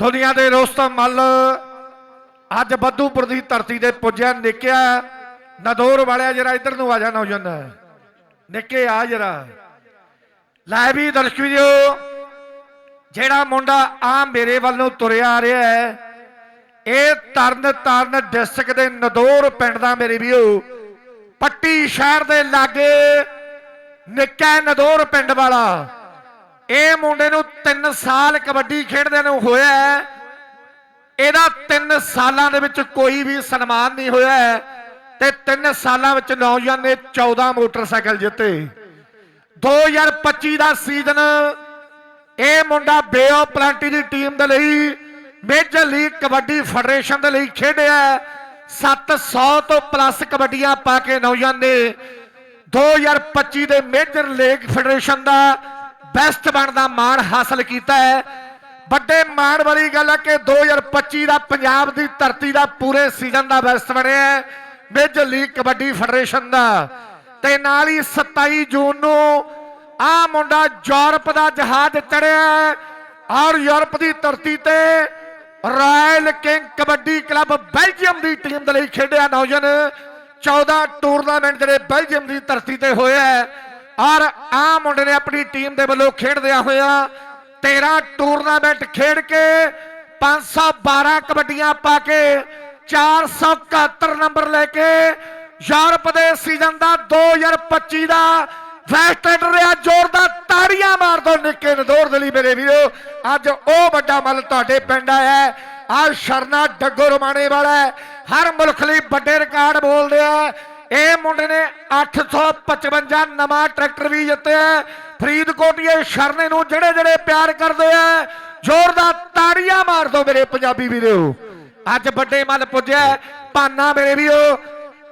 ਦੁਨੀਆ ਦੇ ਰੋਸਤਮ ਮੱਲ। ਅੱਜ ਬੱਧੂਪੁਰ ਦੀ ਧਰਤੀ ਤੇ ਪੁੱਜਿਆ ਨਿੱਕਿਆ ਨਦੌਰ ਵਾਲਿਆ ਜਰਾ ਇੱਧਰ ਨੂੰ ਆ ਜਾ ਨੌਜਵਾਨ। ਨਿੱਕੇ ਆ ਜਰਾ। ਲੈ ਵੀ ਦਰਸ਼ਕ ਵੀਰੋ ਜਿਹੜਾ ਮੁੰਡਾ ਆ ਮੇਰੇ ਵੱਲ ਨੂੰ ਤੁਰਿਆ ਆ ਰਿਹਾ ਹੈ, ਇਹ ਤਰਨ ਤਰਨ ਡਿਸਟ੍ਰਿਕਟ ਦੇ ਨਦੌਰ ਪਿੰਡ ਦਾ ਮੇਰੇ ਵੀਰੋ। ਪੱਟੀ ਸ਼ਹਿਰ ਦੇ ਲਾਗੇ ਨਿੱਕਾ ਨਦੌਰ ਪਿੰਡ ਵਾਲਾ। ਇਹ ਮੁੰਡੇ ਨੂੰ 3 ਸਾਲ ਕਬੱਡੀ ਖੇਡਦੇ ਨੂੰ ਹੋਇਆ ਹੈ ਇਹਦਾ 3 ਸਾਲਾਂ ਦੇ ਵਿੱਚ ਕੋਈ ਵੀ ਸਨਮਾਨ ਨਹੀਂ ਹੋਇਆ ਹੈ ਤੇ 3 ਸਾਲਾਂ ਵਿੱਚ ਨੌਜਵਾਨ ਨੇ 14 ਮੋਟਰਸਾਈਕਲ ਜਿੱਤੇ 2025 ਦਾ ਸੀਜ਼ਨ, ਇਹ ਮੁੰਡਾ ਬੇਓ ਪਲਾਂਟੀ ਦੀ ਟੀਮ ਦੇ ਲਈ ਮੇਜਰ ਲੀਗ ਕਬੱਡੀ ਫੈਡਰੇਸ਼ਨ ਦੇ ਲਈ ਖੇਡਿਆ ਹੈ। 700 ਤੋਂ ਪਲੱਸ ਕਬੱਡੀਆਂ ਪਾ ਕੇ ਨੌਜਵਾਨ ਨੇ 2025 ਦੇ ਮੇਜਰ ਲੀਗ ਫੈਡਰੇਸ਼ਨ ਦਾ ਬੈਸਟ ਬਣਦਾ, ਮਾਣ ਹਾਸਲ ਕੀਤਾ ਹੈ। ਵੱਡੇ ਮਾਣ ਵਾਲੀ ਗੱਲ ਹੈ ਕਿ 2025 ਦਾ ਪੰਜਾਬ ਦੀ ਧਰਤੀ ਦਾ ਪੂਰੇ ਸੀਜ਼ਨ ਦਾ ਬੈਸਟ ਬਣਿਆ ਹੈ। ਮੇਜਰ ਲੀਗ ਕਬੱਡੀ ਫੈਡਰੇਸ਼ਨ ਦਾ। ਤੇ ਨਾਲ ਹੀ 27 ਜੂਨ ਨੂੰ ਆ ਮੁੰਡਾ ਯੂਰਪ ਦਾ ਜਹਾਜ਼ ਚੜਿਆ ਹੈ ਔਰ ਯੂਰਪ ਦੀ ਧਰਤੀ ਤੇ royal king kabaddi club Belgium ਦੀ ਟੀਮ ਦੇ ਲਈ ਖੇਡਿਆ ਨੌਜਵਾਨ। 14 ਟੂਰਨਾਮੈਂਟ ਜਿਹੜੇ ਬੈਲਜੀਅਮ ਦੀ ਧਰਤੀ ਤੇ ਹੋਇਆ ਹੈ। ਔਰ ਆ ਮੁੰਡੇ ਨੇ ਆਪਣੀ ਟੀਮ ਦੇ ਵੱਲੋਂ ਖੇਡਦਿਆਂ ਹੋਇਆ 13 ਟੂਰਨਾਮੈਂਟ ਖੇਡ ਕੇ 512 ਕਬੱਡੀਆਂ ਪਾ ਕੇ 471 ਨੰਬਰ ਲੈ ਕੇ ਯੂਰਪ ਦੇ ਸੀਜ਼ਨ ਦਾ 2025 ਦਾ ਫੈਸਟ ਰਿਹਾ ਜ਼ੋਰਦਾਰ ਤਾੜੀਆਂ ਮਾਰ ਦੋ ਨਿੱਕੇ ਨਦੌਰ ਦੇ ਲਈ ਮੇਰੇ ਵੀਰੋ। ਅੱਜ ਉਹ ਵੱਡਾ ਮੱਲ ਤੁਹਾਡੇ ਪਿੰਡ ਆਇਆ ਹੈ। ਆ ਸ਼ਰਨਾ ਡੱਗੋ ਰਮਾਣੇ ਵਾਲਾ ਹੈ। ਹਰ ਮੁਲਕ ਲਈ ਵੱਡੇ ਰਿਕਾਰਡ ਬੋਲਦੇ ਆ। ਇਹ ਮੁੰਡੇ ਨੇ 855 ਨਵਾਂ ਟਰੈਕਟਰ ਵੀ ਜਿੱਤਿਆ ਹੈ। ਫਰੀਦਕੋਟੀਏ ਸ਼ਰਨੇ ਨੂੰ ਜਿਹੜੇ ਜਿਹੜੇ ਪਿਆਰ ਕਰਦੇ ਆ ਜ਼ੋਰਦਾਰ ਤਾੜੀਆਂ ਮਾਰ ਦੋ ਮੇਰੇ ਪੰਜਾਬੀ ਵੀਰੋ। ਅੱਜ ਵੱਡੇ ਮੱਲ ਪੁੱਜਿਆ, ਭਾਨਾ ਮੇਰੇ ਵੀਰੋ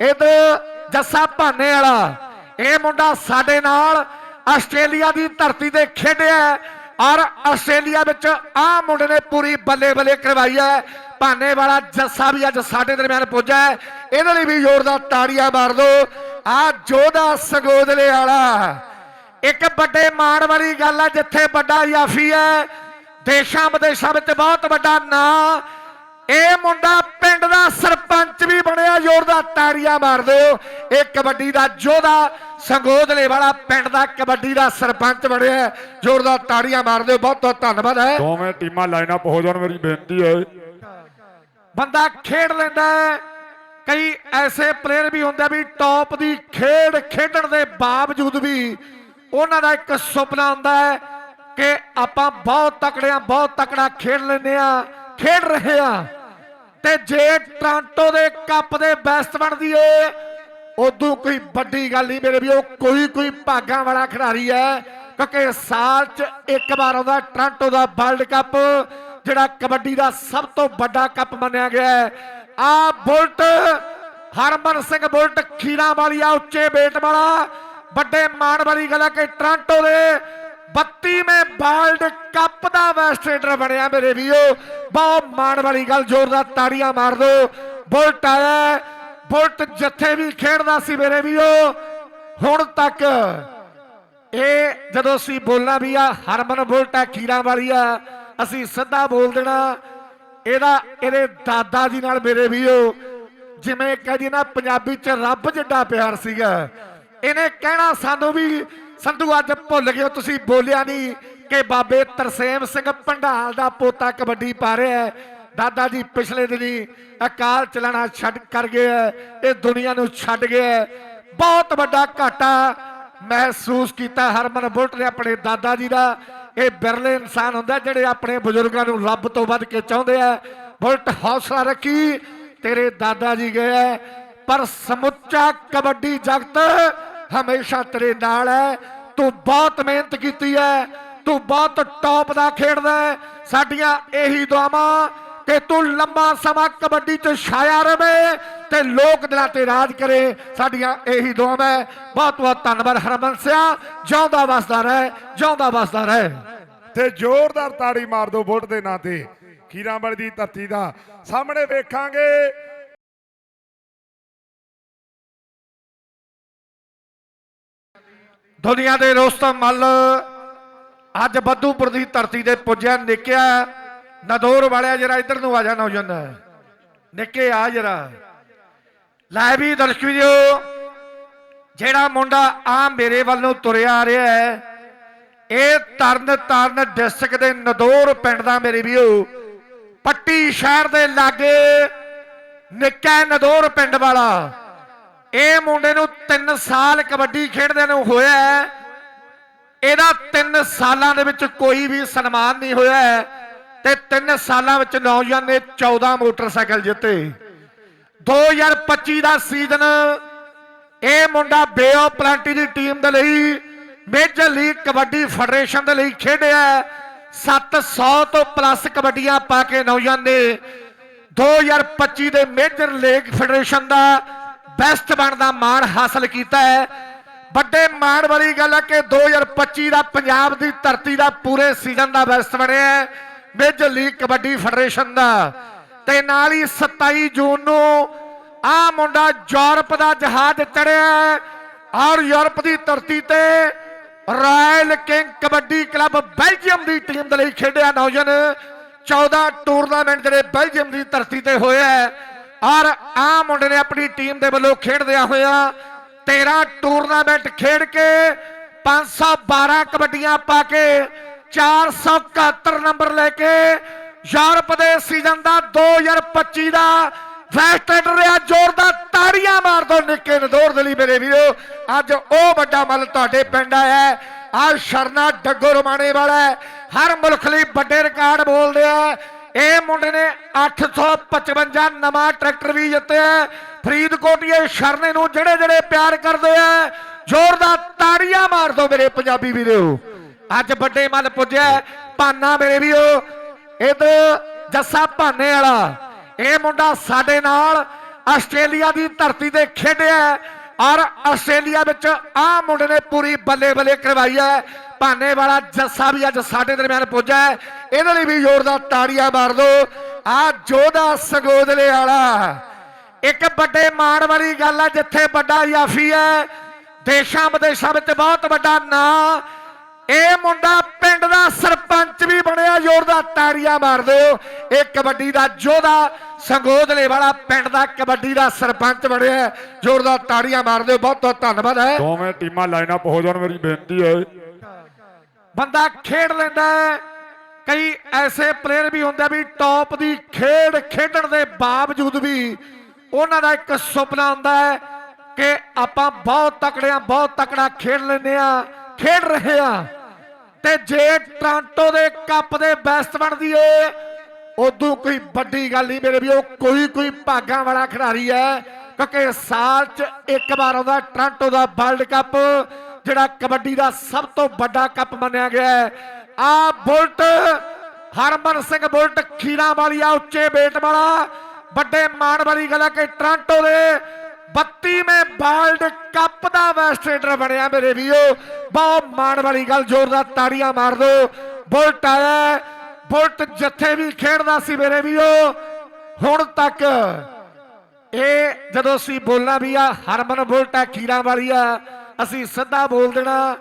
ਇਧਰ ਜੱਸਾ ਭਾਨੇ ਵਾਲਾ। ਇਹ ਮੁੰਡਾ ਸਾਡੇ ਨਾਲ ਆਸਟ੍ਰੇਲੀਆ ਦੀ ਧਰਤੀ ਤੇ ਖੇਡਿਆ ਔਰ ਆਸਟ੍ਰੇਲੀਆ ਵਿੱਚ ਆਹ ਮੁੰਡੇ ਨੇ ਪੂਰੀ ਬੱਲੇ ਬੱਲੇ ਕਰਵਾਈ ਹੈ। ਭਾਨੇ ਵਾਲਾ ਜੱਸਾ ਵੀ ਅੱਜ ਸਾਡੇ ਦਰਮਿਆਨ ਪੁੱਜਾ ਇਹਦੇ ਲਈ ਵੀ ਜ਼ੋਰਦਾਰ ਤਾੜੀਆਂ ਮਾਰ ਦਿਓ ਆ ਜੋਧਾ ਸਗੋਦਲੇ ਵਾਲਾ। ਇੱਕ ਵੱਡੇ ਮਾਣ ਵਾਲੀ ਗੱਲ ਹੈ ਜਿੱਥੇ ਵੱਡਾ ਯਾਫੀ ਹੈ। ਦੇਸ਼ਾਂ ਵਿਦੇਸ਼ਾਂ ਵਿੱਚ ਬਹੁਤ ਵੱਡਾ ਨਾਂ। ਇਹ ਮੁੰਡਾ ਪਿੰਡ ਦਾ ਸਰਪੰਚ ਵੀ ਬਣਿਆ। ਜ਼ੋਰਦਾਰ ਤਾੜੀਆਂ ਮਾਰ ਦਿਓ। ਇਹ ਕਬੱਡੀ ਦਾ ਜੋਧਾ ਸੰਗੋਦਲੇ ਵਾਲਾ ਪਿੰਡ ਦਾ ਕਬੱਡੀ ਦਾ ਸਰਪੰਚ ਬਣਿਆ ਜ਼ੋਰਦਾਰ ਤਾੜੀਆਂ ਮਾਰ ਦਿਓ। ਬਹੁਤ ਬਹੁਤ ਧੰਨਵਾਦ ਹੈ। ਦੋਵੇਂ ਟੀਮਾਂ ਲਾਈਨ ਅਪ ਹੋ ਜਾਣ। ਮੇਰੀ ਬੇਨਤੀ ਹੈ ਬੰਦਾ ਖੇਡ ਲੈਂਦਾ ਕਈ ਐਸੇ ਪਲੇਅਰ ਵੀ ਹੁੰਦੇ ਵੀ ਟੌਪ ਦੀ ਖੇਡ ਖੇਡਣ ਦੇ ਬਾਵਜੂਦ ਵੀ ਉਹਨਾਂ ਦਾ ਇੱਕ ਸੁਪਨਾ ਹੁੰਦਾ ਹੈ ਕਿ ਆਪਾਂ ਬਹੁਤ ਤਕੜੇ ਬਹੁਤ ਤਕੜਾ ਖੇਡ ਲੈਂਦੇ ਆ ਖੇਡ ਰਹੇ ਆ ਤੇ ਜੇ ਟ੍ਰਾਂਟੋ ਦੇ ਕੱਪ ਦੇ ਬੈਸਟ ਬਣਦੀ ਏ, ਉਦੋਂ ਕੋਈ ਵੱਡੀ ਗੱਲ ਨਹੀਂ ਮੇਰੇ ਵੀ ਉਹ ਕੋਈ ਕੋਈ ਭਾਗਾਂ ਵਾਲਾ ਖਿਡਾਰੀ ਹੈ, ਕਿਉਂਕਿ ਸਾਲ 'ਚ ਇੱਕ ਵਾਰ ਆਉਂਦਾ ਟ੍ਰਾਂਟੋ ਦਾ ਵਰਲਡ ਕੱਪ ਜਿਹੜਾ ਕਬੱਡੀ ਦਾ ਸਭ ਤੋਂ ਵੱਡਾ ਕੱਪ ਮੰਨਿਆ ਗਿਆ ਹੈ, ਆ ਬੁਲਟ, ਹਰਮਨ ਸਿੰਘ ਬੁਲਟ, ਖੀਰਾ ਵਾਲੀਆ ਉੱਚੇ ਬੇਟ ਵਾਲਾ, ਵੱਡੇ ਮਾਣ ਵਾਲੀ ਗੱਲ ਹੈ ਕਿ ਟ੍ਰਾਂਟੋ ਦੇ 32ਵੇਂ ਵਰਲਡ ਕੱਪ ਦਾ ਵੈਸਟਰੇਡਰ ਬਣਿਆ ਮੇਰੇ ਵੀਰੋ। ਬਹੁਤ ਮਾਣ ਵਾਲੀ ਗੱਲ, ਜ਼ੋਰਦਾਰ ਤਾੜੀਆਂ ਮਾਰ ਦਿਓ ਬੁਲਟ ਆਇਆ ਬੁਲਟ ਜਿੱਥੇ ਵੀ ਖੇਡਦਾ ਸੀ ਮੇਰੇ ਵੀਰੋ। ਹੁਣ ਤੱਕ ਇਹ ਜਦੋਂ ਅਸੀਂ ਬੋਲਣਾ ਵੀ ਆ, ਹਰਮਨ ਬੁਲਟ ਆ, ਖੀਰਾ ਵਾਲੀ ਆ ਅਸੀਂ ਸਿੱਧਾ ਬੋਲ ਦੇਣਾ, ਇਹਦਾ, ਇਹਦੇ ਦਾਦਾ ਜੀ ਨਾਲ ਮੇਰੇ ਵੀਰੋ, ਜਿਵੇਂ ਕਹਦੀ ਨਾ, ਪੰਜਾਬੀ ਚ ਰੱਬ ਜਿੱਡਾ ਪਿਆਰ ਸੀਗਾ। ਇਹਨੇ ਕਹਿਣਾ ਸਾਨੂੰ ਵੀ, ਸੰਧੂ ਅੱਜ ਭੁੱਲ ਗਏ ਤੁਸੀਂ ਬੋਲਿਆ ਨਹੀਂ ਕਿ ਬਾਬੇ ਤਰਸੇਮ ਸਿੰਘ ਭੰਡਾਲ ਦਾ ਪੋਤਾ ਕਬੱਡੀ ਪਾ ਰਿਹਾ ਹੈ। ਦਾਦਾ ਜੀ ਪਿਛਲੇ ਦਿਨੀ ਅਕਾਲ ਚਲਾਣਾ ਛੱਡ ਕਰ ਗਿਆ ਹੈ, ਇਹ ਦੁਨੀਆ ਨੂੰ ਛੱਡ ਗਿਆ ਬਹੁਤ ਵੱਡਾ ਘਾਟਾ ਮਹਿਸੂਸ ਕੀਤਾ ਹਰਮਨ ਬੁੱਟ ਨੇ ਆਪਣੇ ਦਾਦਾ ਜੀ ਦਾ। ਇਹ ਬਿਰਲੇ ਇਨਸਾਨ ਹੁੰਦਾ ਜਿਹੜੇ ਆਪਣੇ ਬਜ਼ੁਰਗਾਂ ਨੂੰ ਰੱਬ ਤੋਂ ਵੱਧ ਕੇ ਚਾਹੁੰਦੇ ਆ। ਬੁਲਟ ਹੌਸਲਾ ਰੱਖੀ, ਤੇਰੇ ਦਾਦਾ ਜੀ ਗਏ ਪਰ ਸਮੁੱਚਾ ਕਬੱਡੀ ਜਗਤ ਹਮੇਸ਼ਾ ਤੇਰੇ ਨਾਲ ਹੈ। ਤੂੰ ਬਹੁਤ ਮਿਹਨਤ ਕੀਤੀ ਹੈ। ਤੂੰ ਬਹੁਤ ਟੌਪ ਦਾ ਖੇਡਦਾ ਸਾਡੀਆਂ ਇਹੀ ਦੁਆਵਾਂ ਕਿ ਤੂੰ ਲੰਮਾ ਸਮਾਂ ਕਬੱਡੀ 'ਚ ਛਾਇਆ ਰਵੇ। ਤੇ ਲੋਕ ਦਿਲਾਂ ਤੇ ਰਾਜ ਕਰੇ। ਸਾਡੀਆਂ ਇਹੀ ਦੁਆਵਾਂ ਹੈ ਬਹੁਤ ਬਹੁਤ ਧੰਨਵਾਦ ਹਰਮਨ ਸਿਆ। ਜਿਉਂਦਾ ਵਸਦਾ ਰਹੇ ਜਿਉਂਦਾ ਵਸਦਾ ਰਹੇ। ਤੇ ਜ਼ੋਰਦਾਰ ਤਾੜੀ ਮਾਰ ਦਿਓ ਬੁੱਟ ਦੇ ਨਾਂ ਤੇ। ਖੀਰਾਂਵਾਲੀ ਦੀ ਧਰਤੀ ਦਾ। ਸਾਹਮਣੇ ਵੇਖਾਂਗੇ। ਦੁਨੀਆ ਦੇ ਰੋਸਤਮ ਮੱਲ ਅੱਜ ਬੱਦੂਪੁਰ ਦੀ ਧਰਤੀ ਤੇ ਪੁੱਜਿਆ ਨਿੱਕਿਆ ਨਦੌਰ ਵਾਲਿਆ ਜਰਾ ਇੱਧਰ ਨੂੰ ਆ ਜਾ ਨੌਜਵਾਨ। ਨਿੱਕੇ ਆ ਜਰਾ। ਲੈ ਵੀ ਦਰਸ਼ਕ ਵੀਰੋ, ਜਿਹੜਾ ਮੁੰਡਾ ਆ ਮੇਰੇ ਵੱਲ ਨੂੰ ਤੁਰਿਆ ਆ ਰਿਹਾ ਹੈ, ਇਹ ਤਰਨ ਤਰਨ ਡਿਸਟ੍ਰਿਕਟ ਦੇ ਨਦੌਰ ਪਿੰਡ ਦਾ ਮੇਰੇ ਵੀਰੋ, ਪੱਟੀ ਸ਼ਹਿਰ ਦੇ ਲਾਗੇ ਨਿੱਕਾ ਨਦੌਰ ਪਿੰਡ ਵਾਲਾ। ਇਹ ਮੁੰਡੇ ਨੂੰ 3 ਸਾਲ ਕਬੱਡੀ ਖੇਡਦੇ ਨੂੰ ਹੋਇਆ ਹੈ। ਇਹਦਾ 3 ਸਾਲਾਂ ਦੇ ਵਿੱਚ ਕੋਈ ਵੀ ਸਨਮਾਨ ਨਹੀਂ ਹੋਇਆ ਤੇ 3 ਸਾਲਾਂ ਵਿੱਚ ਨੌਜਵਾਨ ਨੇ 14 ਮੋਟਰਸਾਈਕਲ ਜਿੱਤੇ। 2025 ਦਾ ਸੀਜ਼ਨ ਇਹ ਮੁੰਡਾ ਬੇਓ ਪਲਾਂਟੀ ਦੀ ਟੀਮ ਦੇ ਲਈ ਮੇਜਰ ਲੀਗ ਕਬੱਡੀ ਫੈਡਰੇਸ਼ਨ ਦੇ ਲਈ ਖੇਡਿਆ 700 ਤੋਂ ਪਲੱਸ ਕਬੱਡੀਆਂ ਪਾ ਕੇ ਨੌਜਵਾਨ ਨੇ 2025 ਦੇ ਮੇਜਰ ਲੀਗ ਫੈਡਰੇਸ਼ਨ ਦਾ ਬੈਸਟ ਬਣਦਾ ਮਾਣ ਹਾਸਲ ਕੀਤਾ ਹੈ। ਵੱਡੇ ਮਾਣ ਵਾਲੀ ਗੱਲ ਹੈ ਕਿ 2025 ਦਾ ਪੰਜਾਬ ਦੀ ਧਰਤੀ ਦਾ ਪੂਰੇ ਸੀਜ਼ਨ ਦਾ ਬੈਸਟ ਬਣਿਆ ਹੈ। ਮੇਜਰ ਲੀਗ ਕਬੱਡੀ ਫੈਡਰੇਸ਼ਨ ਦਾ ਤੇ ਨਾਲ ਹੀ 27 ਜੂਨ ਨੂੰ ਆ ਮੁੰਡਾ ਯੂਰਪ ਦਾ ਜਹਾਜ਼ ਚੜਿਆ ਔਰ ਯੂਰਪ ਦੀ ਧਰਤੀ ਤੇ royal king kabaddi club Belgium ਦੀ ਟੀਮ ਦੇ ਲਈ ਖੇਡਿਆ ਨੌਜਵਾਨ। 14 ਟੂਰਨਾਮੈਂਟ ਜਿਹੜੇ ਬੈਲਜੀਅਮ ਦੀ ਧਰਤੀ ਤੇ ਹੋਇਆ ਔਰ ਆ ਮੁੰਡੇ ਨੇ ਆਪਣੀ ਟੀਮ ਦੇ ਵੱਲੋਂ ਖੇਡਦਿਆਂ ਹੋਇਆ 13 ਟੂਰਨਾਮੈਂਟ ਖੇਡ ਕੇ 512 ਕਬੱਡੀਆਂ ਪਾ ਕੇ 471 ਨੰਬਰ ਲੈ ਕੇ ਯੂਰਪ ਦੇ ਸੀਜ਼ਨ ਦਾ 2025 ਦਾ ਫੈਸਟ ਰਿਹਾ ਜ਼ੋਰਦਾਰ ਤਾੜੀਆਂ ਮਾਰ ਦੋ ਨਿੱਕੇ ਨਦੌਰ ਦੇ ਲਈ ਮੇਰੇ ਵੀਰੋ। ਅੱਜ ਉਹ ਵੱਡਾ ਮੱਲ ਤੁਹਾਡੇ ਪਿੰਡ ਆਇਆ ਆ ਸ਼ਰਨਾ ਡੱਗੋ ਰਮਾਣੇ ਵਾਲਾ ਹਰ ਮੁਲਕ ਲਈ ਵੱਡੇ ਰਿਕਾਰਡ ਬੋਲਦੇ ਆ। ਇਹ ਮੁੰਡੇ ਨੇ 855 ਨਵਾਂ ਟਰੈਕਟਰ ਵੀ ਜਿੱਤਿਆ ਹੈ। ਫਰੀਦਕੋਟੀਏ ਸ਼ਰਨੇ ਨੂੰ ਜਿਹੜੇ ਜਿਹੜੇ ਪਿਆਰ ਕਰਦੇ ਆ ਜ਼ੋਰਦਾਰ ਤਾੜੀਆਂ ਮਾਰ ਦੋ ਮੇਰੇ ਪੰਜਾਬੀ ਵੀਰੋ। ਅੱਜ ਵੱਡੇ ਮੱਲ ਪੁੱਜਿਆ ਭਾਨਾ ਮੇਰੇ ਵੀਰੋ ਇਧਰ ਜੱਸਾ ਭਾਨੇ ਵਾਲਾ। ਇਹ ਮੁੰਡਾ ਸਾਡੇ ਨਾਲ ਆਸਟ੍ਰੇਲੀਆ ਦੀ ਧਰਤੀ ਤੇ ਖੇਡਿਆ ਔਰ ਆਸਟ੍ਰੇਲੀਆ ਵਿੱਚ ਆਹ ਮੁੰਡੇ ਨੇ ਪੂਰੀ ਬੱਲੇ ਬੱਲੇ ਕਰਵਾਈ ਹੈ। ਭਾਨੇ ਵਾਲਾ ਜੱਸਾ ਵੀ ਅੱਜ ਸਾਡੇ ਦਰਮਿਆਨ ਪੁੱਜਾ ਹੈ। ਇਹਦੇ ਲਈ ਵੀ ਜ਼ੋਰਦਾਰ ਤਾੜੀਆਂ ਮਾਰ ਦਿਓ ਆ ਜੋਧਾ ਸਗੋਦਲੇ ਵਾਲਾ। ਇੱਕ ਵੱਡੇ ਮਾਣ ਵਾਲੀ ਗੱਲ ਹੈ ਜਿੱਥੇ ਵੱਡਾ ਯਾਫੀ ਹੈ। ਦੇਸ਼ਾਂ ਵਿਦੇਸ਼ਾਂ ਵਿੱਚ ਬਹੁਤ ਵੱਡਾ ਨਾਂ। ਇਹ ਮੁੰਡਾ ਪਿੰਡ ਦਾ ਸਰ ਸਰਪੰਚ ਵੀ ਬਣਿਆ ਜ਼ੋਰਦਾਰ ਤਾੜੀਆਂ ਮਾਰ ਦਿਓ ਇਹ ਕਬੱਡੀ ਦਾ ਜੋਧਾ ਸੰਗੋਦਲੇ ਵਾਲਾ ਪਿੰਡ ਦਾ ਕਬੱਡੀ ਦਾ ਸਰਪੰਚ ਬਣਿਆ ਜ਼ੋਰਦਾਰ ਤਾੜੀਆਂ ਮਾਰ ਦਿਓ ਬਹੁਤ ਬਹੁਤ ਧੰਨਵਾਦ ਹੈ। ਦੋਵੇਂ ਟੀਮਾਂ ਲਾਈਨ ਅਪ ਹੋ ਜਾਣ ਮੇਰੀ ਬੇਨਤੀ ਹੈ। ਬੰਦਾ ਖੇਡ ਲੈਂਦਾ ਹੈ। ਕਈ ਐਸੇ ਪਲੇਅਰ ਵੀ ਹੁੰਦੇ ਵੀ ਟੌਪ ਦੀ ਖੇਡ ਖੇਡਣ ਦੇ ਬਾਵਜੂਦ ਵੀ ਉਹਨਾਂ ਦਾ ਇੱਕ ਸੁਪਨਾ ਹੁੰਦਾ ਹੈ ਕਿ ਆਪਾਂ ਬਹੁਤ ਤਕੜੇ ਆ ਬਹੁਤ ਤਕੜਾ ਖੇਡ ਲੈਂਦੇ ਆ ਖੇਡ ਰਹੇ ਆ ਤੇ ਜੇ ਟ੍ਰਾਂਟੋ ਦੇ ਕੱਪ ਦੇ ਬੈਸਟ ਬਣਦੀ ਏ, ਉਦੋਂ ਕੋਈ ਵੱਡੀ ਗੱਲ ਨਹੀਂ ਮੇਰੇ ਵੀ ਉਹ ਕੋਈ ਕੋਈ ਭਾਗਾਂ ਵਾਲਾ ਖਿਡਾਰੀ ਹੈ, ਕਿਉਂਕਿ ਸਾਲ 'ਚ ਇੱਕ ਵਾਰ ਆਉਂਦਾ ਟ੍ਰਾਂਟੋ ਦਾ ਵਰਲਡ ਕੱਪ, ਜਿਹੜਾ ਕਬੱਡੀ ਦਾ ਸਭ ਤੋਂ ਵੱਡਾ ਕੱਪ ਮੰਨਿਆ ਗਿਆ ਹੈ। ਆ ਬੁਲਟ, ਹਰਮਨ ਸਿੰਘ ਬੁਲਟ, ਖੀਰਾ ਆ ਉੱਚੇ ਬੇਟ ਵਾਲਾ, ਵੱਡੇ ਮਾਣ ਵਾਲੀ ਗੱਲ ਹੈ ਕਿ ਟ੍ਰਾਂਟੋ ਦੇ 32ਵੇਂ ਵਰਲਡ ਕੱਪ ਦਾ ਵੈਸਟਰੇਡਰ ਬਣਿਆ ਮੇਰੇ ਵੀਰੋ। ਬਹੁਤ ਮਾਣ ਵਾਲੀ ਗੱਲ, ਜ਼ੋਰਦਾਰ ਤਾੜੀਆਂ ਮਾਰ ਦਿਓ ਬੁਲਟ ਆਇਆ ਬੁਲਟ ਜਿੱਥੇ ਵੀ ਖੇਡਦਾ ਸੀ ਮੇਰੇ ਵੀਰੋ। ਹੁਣ ਤੱਕ ਇਹ ਜਦੋਂ ਅਸੀਂ ਬੋਲਣਾ ਵੀ ਆ, ਹਰਮਨ ਬੁਲਟ ਆ ਖੀਰਾ ਵਾਲੀ ਆ, ਅਸੀਂ ਸਿੱਧਾ ਬੋਲ ਦੇਣਾ।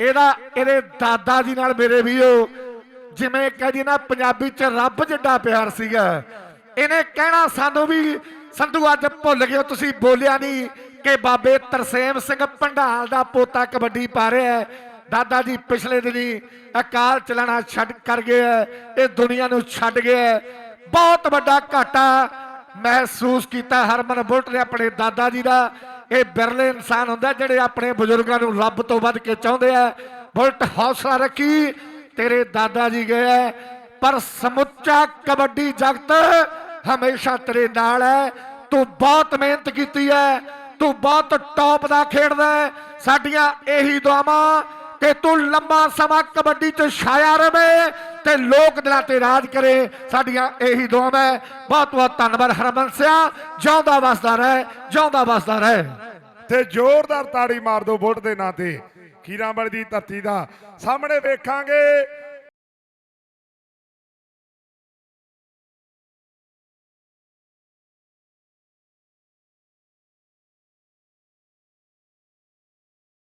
ਇਹਦਾ, ਇਹਦੇ ਦਾਦਾ ਜੀ ਨਾਲ ਮੇਰੇ ਵੀਰੋ, ਜਿਵੇਂ ਕਹਦੀ ਨਾ, ਪੰਜਾਬੀ ਚ ਰੱਬ ਜਿੱਡਾ ਪਿਆਰ ਸੀਗਾ। ਇਹਨੇ ਕਹਿਣਾ ਸਾਨੂੰ ਵੀ ਸੰਧੂ ਅੱਜ ਭੁੱਲ ਗਏ ਤੁਸੀਂ ਬੋਲਿਆ ਨਹੀਂ ਕਿ ਬਾਬੇ ਤਰਸੇਮ ਸਿੰਘ ਭੰਡਾਲ ਦਾ ਪੋਤਾ ਕਬੱਡੀ ਪਾ ਰਿਹਾ ਹੈ। ਦਾਦਾ ਜੀ ਪਿਛਲੇ ਦਿਨੀ ਅਕਾਲ ਚਲਾਣਾ ਛੱਡ ਕਰ ਗਿਆ ਹੈ ਇਹ ਦੁਨੀਆ ਨੂੰ ਛੱਡ ਗਿਆ ਬਹੁਤ ਵੱਡਾ ਘਾਟਾ ਮਹਿਸੂਸ ਕੀਤਾ ਹਰਮਨ ਬੁਲਟ ਨੇ ਆਪਣੇ ਦਾਦਾ ਜੀ ਦਾ। ਇਹ ਬਿਰਲੇ ਇਨਸਾਨ ਹੁੰਦਾ ਜਿਹੜੇ ਆਪਣੇ ਬਜ਼ੁਰਗਾਂ ਨੂੰ ਰੱਬ ਤੋਂ ਵੱਧ ਕੇ ਚਾਹੁੰਦੇ ਆ। ਬੁਲਟ ਹੌਸਲਾ ਰੱਖੀ ਤੇਰੇ ਦਾਦਾ ਜੀ ਗਏ ਹੈ, ਪਰ ਸਮੁੱਚਾ ਕਬੱਡੀ ਜਗਤ ਹਮੇਸ਼ਾ ਤੇਰੇ ਨਾਲ ਹੈ ਤੂੰ ਬਹੁਤ ਮਿਹਨਤ ਕੀਤੀ ਹੈ ਤੂੰ ਬਹੁਤ ਟੌਪ ਦਾ ਖੇਡਦਾ ਹੈ ਸਾਡੀਆਂ ਇਹੀ ਦੁਆਵਾਂ ਕਿ ਤੂੰ ਲੰਮਾ ਸਮਾਂ ਕਬੱਡੀ 'ਚ ਛਾਇਆ ਰਵੇ ਤੇ ਲੋਕ ਦਿਲਾਂ ਤੇ ਰਾਜ ਕਰੇ। ਸਾਡੀਆਂ ਇਹੀ ਦੁਆਵਾਂ ਬਹੁਤ ਬਹੁਤ ਧੰਨਵਾਦ ਹਰਮਨ ਸਿਆ। ਜਿਉਂਦਾ ਵਸਦਾ ਰਹੇ, ਜਿਉਂਦਾ ਵਸਦਾ ਰਹੇ। ਤੇ ਜ਼ੋਰਦਾਰ ਤਾੜੀ ਮਾਰ ਦਿਓ ਬੁਲਟ ਦੇ ਨਾਂ ਤੇ। ਖੀਰਾਂਵਾਲੀ ਦੀ ਧਰਤੀ ਦਾ। ਸਾਹਮਣੇ ਵੇਖਾਂਗੇ